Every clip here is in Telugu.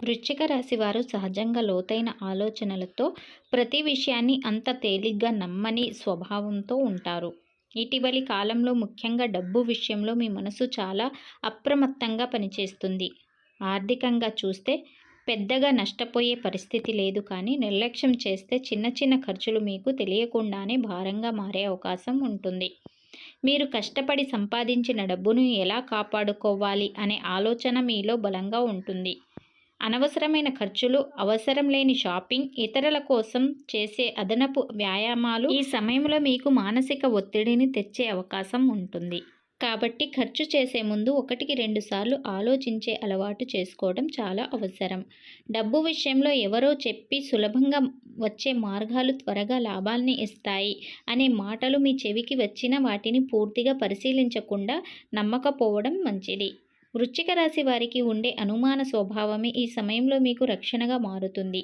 వృశ్చిక రాశి వారు సహజంగా లోతైన ఆలోచనలతో ప్రతి విషయాన్ని అంత తేలిగ్గా నమ్మని స్వభావంతో ఉంటారు. ఇటీవలి కాలంలో ముఖ్యంగా డబ్బు విషయంలో మీ మనసు చాలా అప్రమత్తంగా పనిచేస్తుంది. ఆర్థికంగా చూస్తే పెద్దగా నష్టపోయే పరిస్థితి లేదు కానీ నిర్లక్ష్యం చేస్తే చిన్న చిన్న ఖర్చులు మీకు తెలియకుండానే భారంగా మారే అవకాశం ఉంటుంది. మీరు కష్టపడి సంపాదించిన డబ్బును ఎలా కాపాడుకోవాలి అనే ఆలోచన మీలో బలంగా ఉంటుంది. అనవసరమైన ఖర్చులు అవసరం లేని షాపింగ్ ఇతరుల కోసం చేసే అదనపు వ్యాయామాలు ఈ సమయంలో మీకు మానసిక ఒత్తిడిని తెచ్చే అవకాశం ఉంటుంది. కాబట్టి ఖర్చు చేసే ముందు ఒకటికి రెండు సార్లు ఆలోచించే అలవాటు చేసుకోవడం చాలా అవసరం. డబ్బు విషయంలో ఎవరో చెప్పి సులభంగా వచ్చే మార్గాలు త్వరగా లాభాల్ని ఇస్తాయి అనే మాటలు మీ చెవికి వచ్చిన వాటిని పూర్తిగా పరిశీలించకుండా నమ్మకపోవడం మంచిది. వృశ్చిక రాశి వారికి ఉండే అనుమాన స్వభావమే ఈ సమయంలో మీకు రక్షణగా మారుతుంది.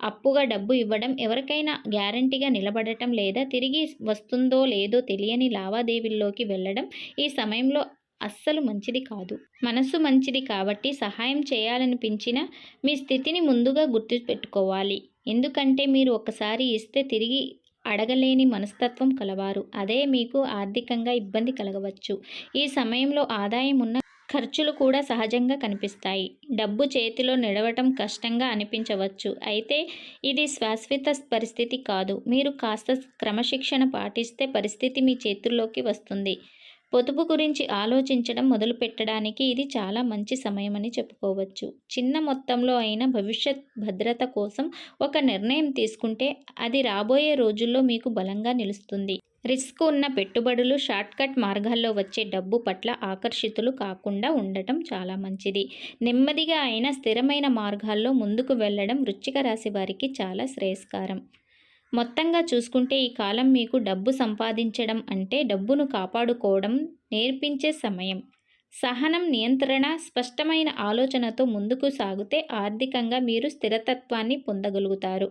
అప్పుగా డబ్బు ఇవ్వడం ఎవరికైనా గ్యారంటీగా నిలబడటం లేదా తిరిగి వస్తుందో లేదో తెలియని లావాదేవీల్లోకి వెళ్ళడం ఈ సమయంలో అస్సలు మంచిది కాదు. మనసు మంచిది కాబట్టి సహాయం చేయాలనిపించిన మీ స్థితిని ముందుగా గుర్తుపెట్టుకోవాలి. ఎందుకంటే మీరు ఒకసారి ఇస్తే తిరిగి అడగలేని మనస్తత్వం కలవారు. అదే మీకు ఆర్థికంగా ఇబ్బంది కలగవచ్చు. ఈ సమయంలో ఆదాయం ఉన్న ఖర్చులు కూడా సహజంగా కనిపిస్తాయి. డబ్బు చేతిలో నిడవటం కష్టంగా అనిపించవచ్చు. అయితే ఇది శాశ్వత పరిస్థితి కాదు. మీరు కాస్త క్రమశిక్షణ పాటిస్తే పరిస్థితి మీ చేతుల్లోకి వస్తుంది. పొదుపు గురించి ఆలోచించడం మొదలు పెట్టడానికి ఇది చాలా మంచి సమయమని చెప్పుకోవచ్చు. చిన్న మొత్తంలో అయిన భవిష్యత్ భద్రత కోసం ఒక నిర్ణయం తీసుకుంటే అది రాబోయే రోజుల్లో మీకు బలంగా నిలుస్తుంది. రిస్క్ ఉన్న పెట్టుబడులు షార్ట్కట్ మార్గాల్లో వచ్చే డబ్బు పట్ల ఆకర్షితులు కాకుండా ఉండటం చాలా మంచిది. నెమ్మదిగా అయిన స్థిరమైన మార్గాల్లో ముందుకు వెళ్ళడం వృశ్చిక రాశి వారికి చాలా శ్రేయస్కారం. మొత్తంగా చూసుకుంటే ఈ కాలం మీకు డబ్బు సంపాదించడం అంటే డబ్బును కాపాడుకోవడం నేర్పించే సమయం. సహనం నియంత్రణ స్పష్టమైన ఆలోచనతో ముందుకు సాగితే ఆర్థికంగా మీరు స్థిరతత్వాన్ని పొందగలుగుతారు.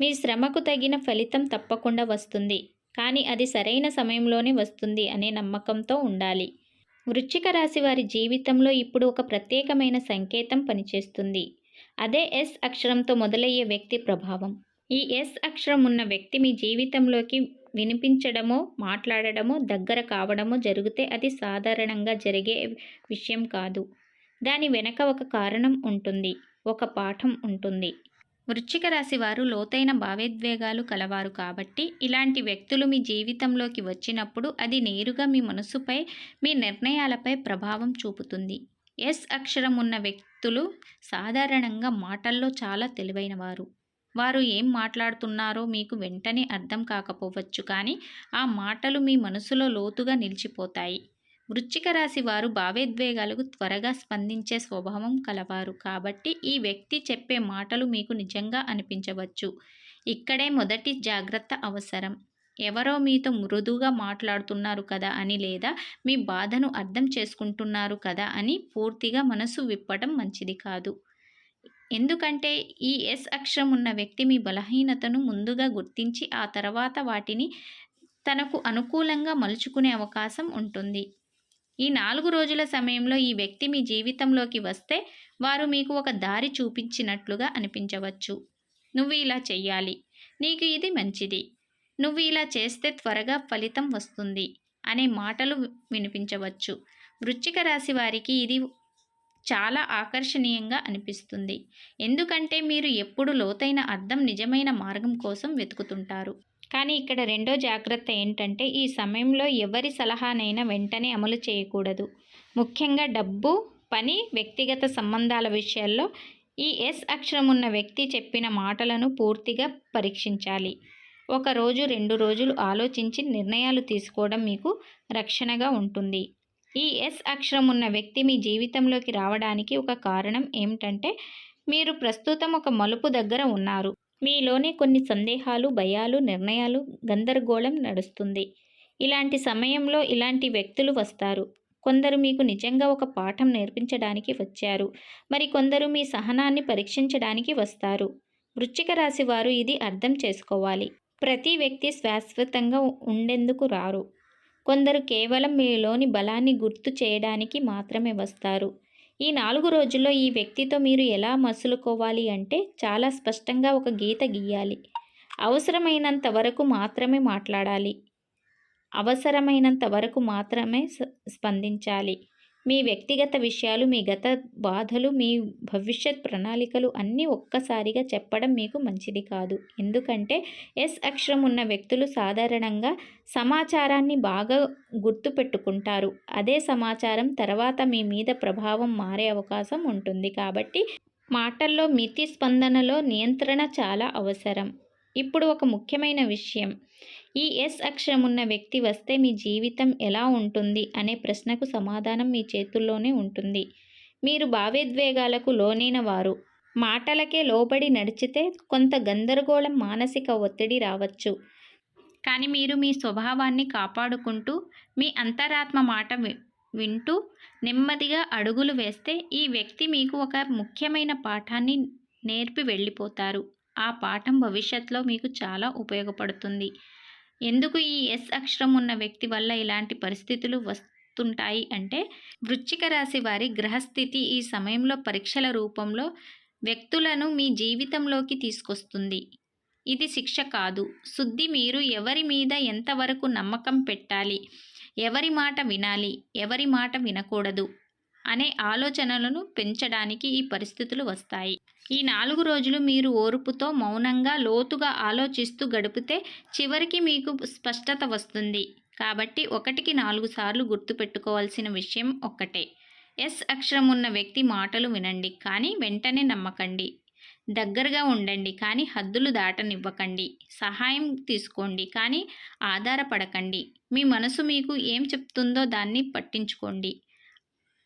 మీ శ్రమకు తగిన ఫలితం తప్పకుండా వస్తుంది. కానీ అది సరైన సమయంలోనే వస్తుంది అనే నమ్మకంతో ఉండాలి. వృశ్చిక రాశి వారి జీవితంలో ఇప్పుడు ఒక ప్రత్యేకమైన సంకేతం పనిచేస్తుంది. అదే ఎస్ అక్షరంతో మొదలయ్యే వ్యక్తి ప్రభావం. ఈ ఎస్ అక్షరం ఉన్న వ్యక్తి మీ జీవితంలోకి వినిపించడమో మాట్లాడడమో దగ్గర కావడమో జరిగితే అది సాధారణంగా జరిగే విషయం కాదు. దాని వెనక ఒక కారణం ఉంటుంది ఒక పాఠం ఉంటుంది. వృశ్చిక రాశి వారు లోతైన భావోద్వేగాలు కలవారు కాబట్టి ఇలాంటి వ్యక్తులు మీ జీవితంలోకి వచ్చినప్పుడు అది నేరుగా మీ మనసుపై మీ నిర్ణయాలపై ప్రభావం చూపుతుంది. ఎస్ అక్షరం ఉన్న వ్యక్తులు సాధారణంగా మాటల్లో చాలా తెలివైనవారు. వారు ఏం మాట్లాడుతున్నారో మీకు వెంటనే అర్థం కాకపోవచ్చు కానీ ఆ మాటలు మీ మనసులో లోతుగా నిలిచిపోతాయి. వృశ్చిక రాశి వారు భావోద్వేగాలకు త్వరగా స్పందించే స్వభావం కలవారు. కాబట్టి ఈ వ్యక్తి చెప్పే మాటలు మీకు నిజంగా అనిపించవచ్చు. ఇక్కడే మొదటి జాగ్రత్త అవసరం. ఎవరో మీతో మృదుగా మాట్లాడుతున్నారు కదా అని లేదా మీ బాధను అర్థం చేసుకుంటున్నారు కదా అని పూర్తిగా మనసు విప్పడం మంచిది కాదు. ఎందుకంటే ఈ ఎస్ అక్షరం ఉన్న వ్యక్తి మీ బలహీనతను ముందుగా గుర్తించి ఆ తర్వాత వాటిని తనకు అనుకూలంగా మలుచుకునే అవకాశం ఉంటుంది. ఈ నాలుగు రోజుల సమయంలో ఈ వ్యక్తి మీ జీవితంలోకి వస్తే వారు మీకు ఒక దారి చూపించినట్లుగా అనిపించవచ్చు. నువ్వు ఇలా చెయ్యాలి. నీకు ఇది మంచిది. నువ్వు ఇలా చేస్తే త్వరగా ఫలితం వస్తుంది అనే మాటలు వినిపించవచ్చు. వృశ్చిక రాశి వారికి ఇది చాలా ఆకర్షణీయంగా అనిపిస్తుంది. ఎందుకంటే మీరు ఎప్పుడు లోతైన అర్థం నిజమైన మార్గం కోసం వెతుకుతుంటారు. కానీ ఇక్కడ రెండో జాగ్రత్త ఏంటంటే ఈ సమయంలో ఎవరి సలహానైనా వెంటనే అమలు చేయకూడదు. ముఖ్యంగా డబ్బు పని వ్యక్తిగత సంబంధాల విషయాల్లో ఈ ఎస్ అక్షరం ఉన్న వ్యక్తి చెప్పిన మాటలను పూర్తిగా పరీక్షించాలి. ఒక రోజు రెండు రోజులు ఆలోచించి నిర్ణయాలు తీసుకోవడం మీకు రక్షణగా ఉంటుంది. ఈ ఎస్ అక్షరం ఉన్న వ్యక్తి మీ జీవితంలోకి రావడానికి ఒక కారణం ఏమిటంటే మీరు ప్రస్తుతం ఒక మలుపు దగ్గర ఉన్నారు. మీలోనే కొన్ని సందేహాలు భయాలు నిర్ణయాలు గందరగోళం నడుస్తుంది. ఇలాంటి సమయంలో ఇలాంటి వ్యక్తులు వస్తారు. కొందరు మీకు నిజంగా ఒక పాఠం నేర్పించడానికి వచ్చారు. మరి కొందరు మీ సహనాన్ని పరీక్షించడానికి వస్తారు. వృశ్చిక రాశి వారు ఇది అర్థం చేసుకోవాలి. ప్రతి వ్యక్తి శాశ్వతంగా ఉండేందుకు రారు. కొందరు కేవలం మీలోని బలాన్ని గుర్తు చేయడానికి మాత్రమే వస్తారు. ఈ నాలుగు రోజుల్లో ఈ వ్యక్తితో మీరు ఎలా మసులుకోవాలి అంటే చాలా స్పష్టంగా ఒక గీత గీయాలి. అవసరమైనంత వరకు మాత్రమే మాట్లాడాలి. అవసరమైనంత వరకు మాత్రమే స్పందించాలి. మీ వ్యక్తిగత విషయాలు మీ గత బాధలు మీ భవిష్యత్ ప్రణాళికలు అన్నీ ఒక్కసారిగా చెప్పడం మీకు మంచిది కాదు. ఎందుకంటే ఎస్ అక్షరం ఉన్న వ్యక్తులు సాధారణంగా సమాచారాన్ని బాగా గుర్తుపెట్టుకుంటారు అదే సమాచారం తర్వాత మీ మీద ప్రభావం మారే అవకాశం ఉంటుంది. కాబట్టి మాటల్లో మితి స్పందనలో నియంత్రణ చాలా అవసరం. ఇప్పుడు ఒక ముఖ్యమైన విషయం. ఈ ఎస్ అక్షరం ఉన్న వ్యక్తి వస్తే మీ జీవితం ఎలా ఉంటుంది అనే ప్రశ్నకు సమాధానం మీ చేతుల్లోనే ఉంటుంది. మీరు భావోద్వేగాలకు లోనైన వారు. మాటలకే లోబడి నడిచితే కొంత గందరగోళం మానసిక ఒత్తిడి రావచ్చు. కానీ మీరు మీ స్వభావాన్ని కాపాడుకుంటూ మీ అంతరాత్మ మాట వింటూ నెమ్మదిగా అడుగులు వేస్తే ఈ వ్యక్తి మీకు ఒక ముఖ్యమైన పాఠాన్ని నేర్పి వెళ్ళిపోతారు. ఆ పాఠం భవిష్యత్తులో మీకు చాలా ఉపయోగపడుతుంది. ఎందుకు ఈ ఎస్ అక్షరం ఉన్న వ్యక్తి వల్ల ఇలాంటి పరిస్థితులు వస్తుంటాయి అంటే వృశ్చిక రాశి వారి గ్రహస్థితి ఈ సమయంలో పరీక్షల రూపంలో వ్యక్తులను మీ జీవితంలోకి తీసుకొస్తుంది. ఇది శిక్ష కాదు. శుద్ధి మీరు ఎవరి మీద ఎంతవరకు నమ్మకం పెట్టాలి? ఎవరి మాట వినాలి? ఎవరి మాట వినకూడదు? అనే ఆలోచనలను పెంచడానికి ఈ పరిస్థితులు వస్తాయి. ఈ నాలుగు రోజులు మీరు ఓర్పుతో మౌనంగా లోతుగా ఆలోచిస్తూ గడిపితే చివరికి మీకు స్పష్టత వస్తుంది. కాబట్టి ఒకటికి నాలుగు సార్లు గుర్తుపెట్టుకోవాల్సిన విషయం ఒక్కటే. ఎస్ అక్షరం ఉన్న వ్యక్తి మాటలు వినండి కానీ వెంటనే నమ్మకండి. దగ్గరగా ఉండండి కానీ హద్దులు దాటనివ్వకండి. సహాయం తీసుకోండి కానీ ఆధారపడకండి. మీ మనసు మీకు ఏం చెప్తుందో దాన్ని పట్టించుకోండి.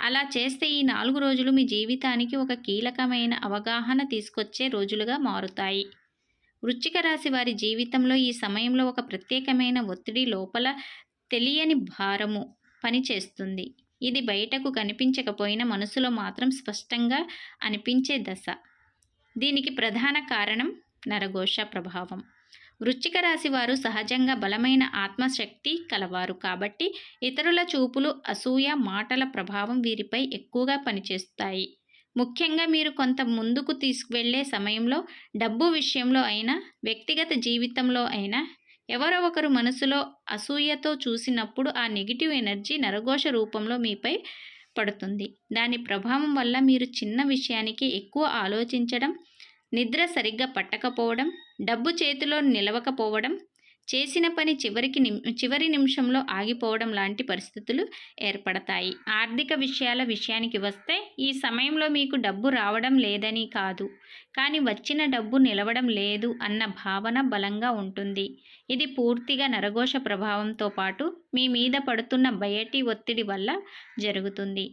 అలా చేస్తే ఈ నాలుగు రోజులు మీ జీవితానికి ఒక కీలకమైన అవగాహన తీసుకొచ్చే రోజులుగా మారుతాయి. వృశ్చిక రాశి వారి జీవితంలో ఈ సమయంలో ఒక ప్రత్యేకమైన ఒత్తిడి లోపల తెలియని భారము పనిచేస్తుంది ఇది బయటకు కనిపించకపోయినా మనసులో మాత్రం స్పష్టంగా అనిపించే దశ. దీనికి ప్రధాన కారణం నరఘోష ప్రభావం. వృశ్చిక రాశి వారు సహజంగా బలమైన ఆత్మశక్తి కలవారు కాబట్టి ఇతరుల చూపులు అసూయ మాటల ప్రభావం వీరిపై ఎక్కువగా పనిచేస్తాయి. ముఖ్యంగా మీరు కొంత ముందుకు తీసుకువెళ్ళే సమయంలో డబ్బు విషయంలో అయినా వ్యక్తిగత జీవితంలో అయినా ఎవరో ఒకరు మనసులో అసూయతో చూసినప్పుడు ఆ నెగిటివ్ ఎనర్జీ నరఘోష రూపంలో మీపై పడుతుంది. దాని ప్రభావం వల్ల మీరు చిన్న విషయానికి ఎక్కువ ఆలోచించడం నిద్ర సరిగ్గా పట్టకపోవడం డబ్బు చేతిలో నిలవకపోవడం చేసిన పని చివరికి చివరి నిమిషంలో ఆగిపోవడం లాంటి పరిస్థితులు ఏర్పడతాయి. ఆర్థిక విషయాల విషయానికి వస్తే ఈ సమయంలో మీకు డబ్బు రావడం లేదని కాదు. కానీ వచ్చిన డబ్బు నిలవడం లేదు అన్న భావన బలంగా ఉంటుంది. ఇది పూర్తిగా నరఘోష ప్రభావంతో పాటు మీ మీద పడుతున్న బయటి ఒత్తిడి వల్ల జరుగుతుంది.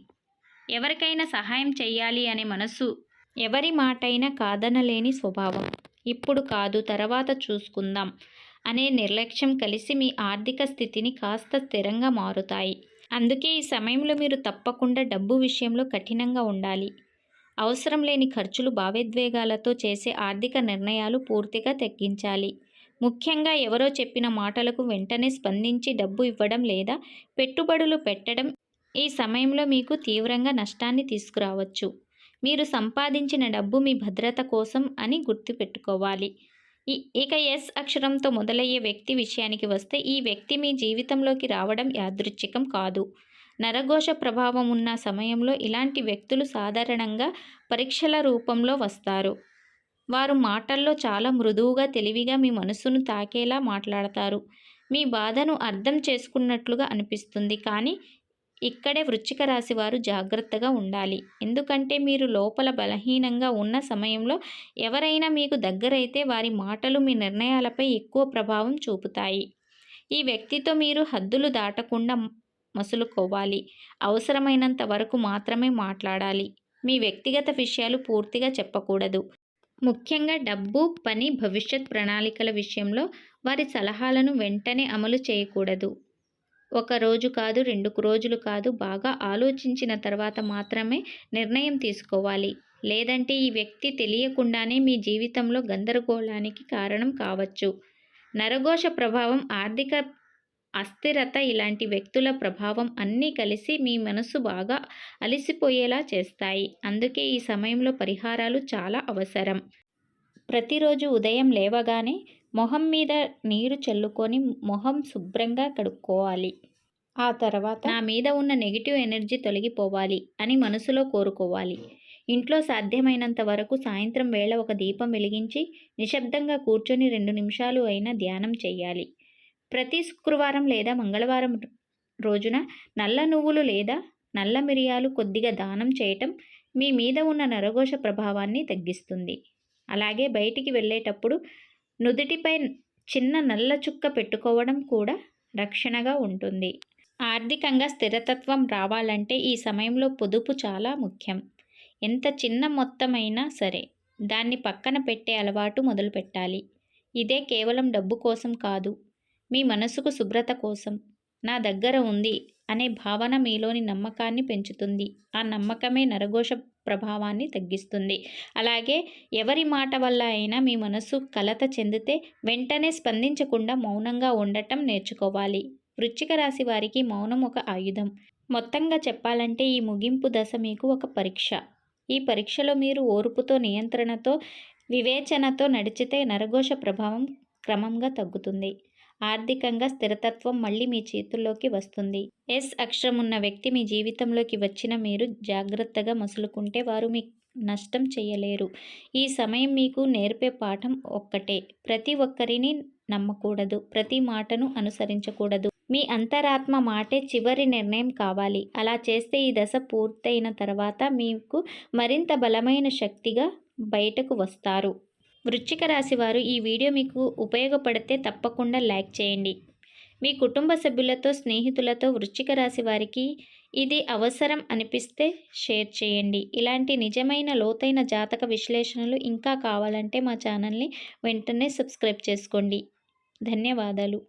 ఎవరికైనా సహాయం చేయాలి అనే మనసు ఎవరి మాటైనా కాదనలేని స్వభావం. ఇప్పుడు కాదు తర్వాత చూసుకుందాం అనే నిర్లక్ష్యం కలిసి మీ ఆర్థిక స్థితిని కాస్త స్థిరంగా మారుతాయి. అందుకే ఈ సమయంలో మీరు తప్పకుండా డబ్బు విషయంలో కఠినంగా ఉండాలి. అవసరం లేని ఖర్చులు భావోద్వేగాలతో చేసే ఆర్థిక నిర్ణయాలు పూర్తిగా తగ్గించాలి. ముఖ్యంగా ఎవరో చెప్పిన మాటలకు వెంటనే స్పందించి డబ్బు ఇవ్వడం లేదా పెట్టుబడులు పెట్టడం ఈ సమయంలో మీకు తీవ్రంగా నష్టాన్ని తీసుకురావచ్చు. మీరు సంపాదించిన డబ్బు మీ భద్రత కోసం అని గుర్తుపెట్టుకోవాలి. ఈ ఇక ఎస్ అక్షరంతో మొదలయ్యే వ్యక్తి విషయానికి వస్తే ఈ వ్యక్తి మీ జీవితంలోకి రావడం యాదృచ్ఛికం కాదు. నరఘోష ప్రభావం ఉన్న సమయంలో ఇలాంటి వ్యక్తులు సాధారణంగా పరీక్షల రూపంలో వస్తారు. వారు మాటల్లో చాలా మృదువుగా తెలివిగా మీ మనసును తాకేలా మాట్లాడతారు. మీ బాధను అర్థం చేసుకున్నట్లుగా అనిపిస్తుంది. కానీ ఇక్కడే వృశ్చిక రాశి వారు జాగ్రత్తగా ఉండాలి. ఎందుకంటే మీరు లోపల బలహీనంగా ఉన్న సమయంలో ఎవరైనా మీకు దగ్గరైతే వారి మాటలు మీ నిర్ణయాలపై ఎక్కువ ప్రభావం చూపుతాయి. ఈ వ్యక్తితో మీరు హద్దులు దాటకుండా మసులుకోవాలి. అవసరమైనంత వరకు మాత్రమే మాట్లాడాలి. మీ వ్యక్తిగత విషయాలు పూర్తిగా చెప్పకూడదు. ముఖ్యంగా డబ్బు పని భవిష్యత్ ప్రణాళికల విషయంలో వారి సలహాలను వెంటనే అమలు చేయకూడదు. ఒక రోజు కాదు రెండు రోజులు కాదు బాగా ఆలోచించిన తర్వాత మాత్రమే నిర్ణయం తీసుకోవాలి. లేదంటే ఈ వ్యక్తి తెలియకుండానే మీ జీవితంలో గందరగోళానికి కారణం కావచ్చు. నరఘోష ప్రభావం ఆర్థిక అస్థిరత ఇలాంటి వ్యక్తుల ప్రభావం అన్నీ కలిసి మీ మనసు బాగా అలసిపోయేలా చేస్తాయి. అందుకే ఈ సమయంలో పరిహారాలు చాలా అవసరం. ప్రతిరోజు ఉదయం లేవగానే మొహం మీద నీరు చల్లుకొని మొహం శుభ్రంగా కడుక్కోవాలి. ఆ తర్వాత? నా మీద ఉన్న నెగిటివ్ ఎనర్జీ తొలగిపోవాలి అని మనసులో కోరుకోవాలి. ఇంట్లో సాధ్యమైనంత వరకు సాయంత్రం వేళ ఒక దీపం వెలిగించి నిశ్శబ్దంగా కూర్చొని రెండు నిమిషాలు అయినా ధ్యానం చేయాలి. ప్రతి శుక్రవారం లేదా మంగళవారం రోజున నల్ల నువ్వులు లేదా నల్ల మిరియాలు కొద్దిగా దానం చేయటం మీ మీద ఉన్న నరఘోష ప్రభావాన్ని తగ్గిస్తుంది. అలాగే బయటికి వెళ్ళేటప్పుడు నుదుటిపై చిన్న నల్ల చుక్క పెట్టుకోవడం కూడా రక్షణగా ఉంటుంది. ఆర్థికంగా స్థిరతత్వం రావాలంటే ఈ సమయంలో పొదుపు చాలా ముఖ్యం. ఎంత చిన్న మొత్తమైనా సరే దాన్ని పక్కన పెట్టే అలవాటు మొదలుపెట్టాలి ఇదే కేవలం డబ్బు కోసం కాదు మీ మనసుకు శుభ్రత కోసం. నా దగ్గర ఉంది అనే భావన మీలోని నమ్మకాన్ని పెంచుతుంది. ఆ నమ్మకమే నరఘోష ప్రభావాన్ని తగ్గిస్తుంది. అలాగే ఎవరి మాట వల్ల అయినా మీ మనసు కలత చెందితే వెంటనే స్పందించకుండా మౌనంగా ఉండటం నేర్చుకోవాలి. వృశ్చిక రాశి వారికి మౌనం ఒక ఆయుధం. మొత్తంగా చెప్పాలంటే ఈ ముగింపు దశ మీకు ఒక పరీక్ష. ఈ పరీక్షలో మీరు ఓర్పుతో నియంత్రణతో వివేచనతో నడిచితే నరఘోష ప్రభావం క్రమంగా తగ్గుతుంది. ఆర్థికంగా స్థిరతత్వం మళ్ళీ మీ చేతుల్లోకి వస్తుంది. ఎస్ అక్షరం ఉన్న వ్యక్తి మీ జీవితంలోకి వచ్చిన మీరు జాగ్రత్తగా మసులుకుంటే వారు మీ నష్టం చేయలేరు. ఈ సమయం మీకు నేర్పే పాఠం ఒక్కటే. ప్రతి ఒక్కరిని నమ్మకూడదు. ప్రతి మాటను అనుసరించకూడదు. మీ అంతరాత్మ మాటే చివరి నిర్ణయం కావాలి. అలా చేస్తే ఈ దశ పూర్తయిన తర్వాత మీకు మరింత బలమైన శక్తిగా బయటకు వస్తారు. వృశ్చిక రాశి వారు ఈ వీడియో మీకు ఉపయోగపడితే తప్పకుండా లైక్ చేయండి. మీ కుటుంబ సభ్యులతో స్నేహితులతో వృశ్చిక రాశి వారికి ఇది అవసరం అనిపిస్తే షేర్ చేయండి. ఇలాంటి నిజమైన లోతైన జాతక విశ్లేషణలు ఇంకా కావాలంటే మా ఛానల్ని వెంటనే సబ్స్క్రైబ్ చేసుకోండి. ధన్యవాదాలు.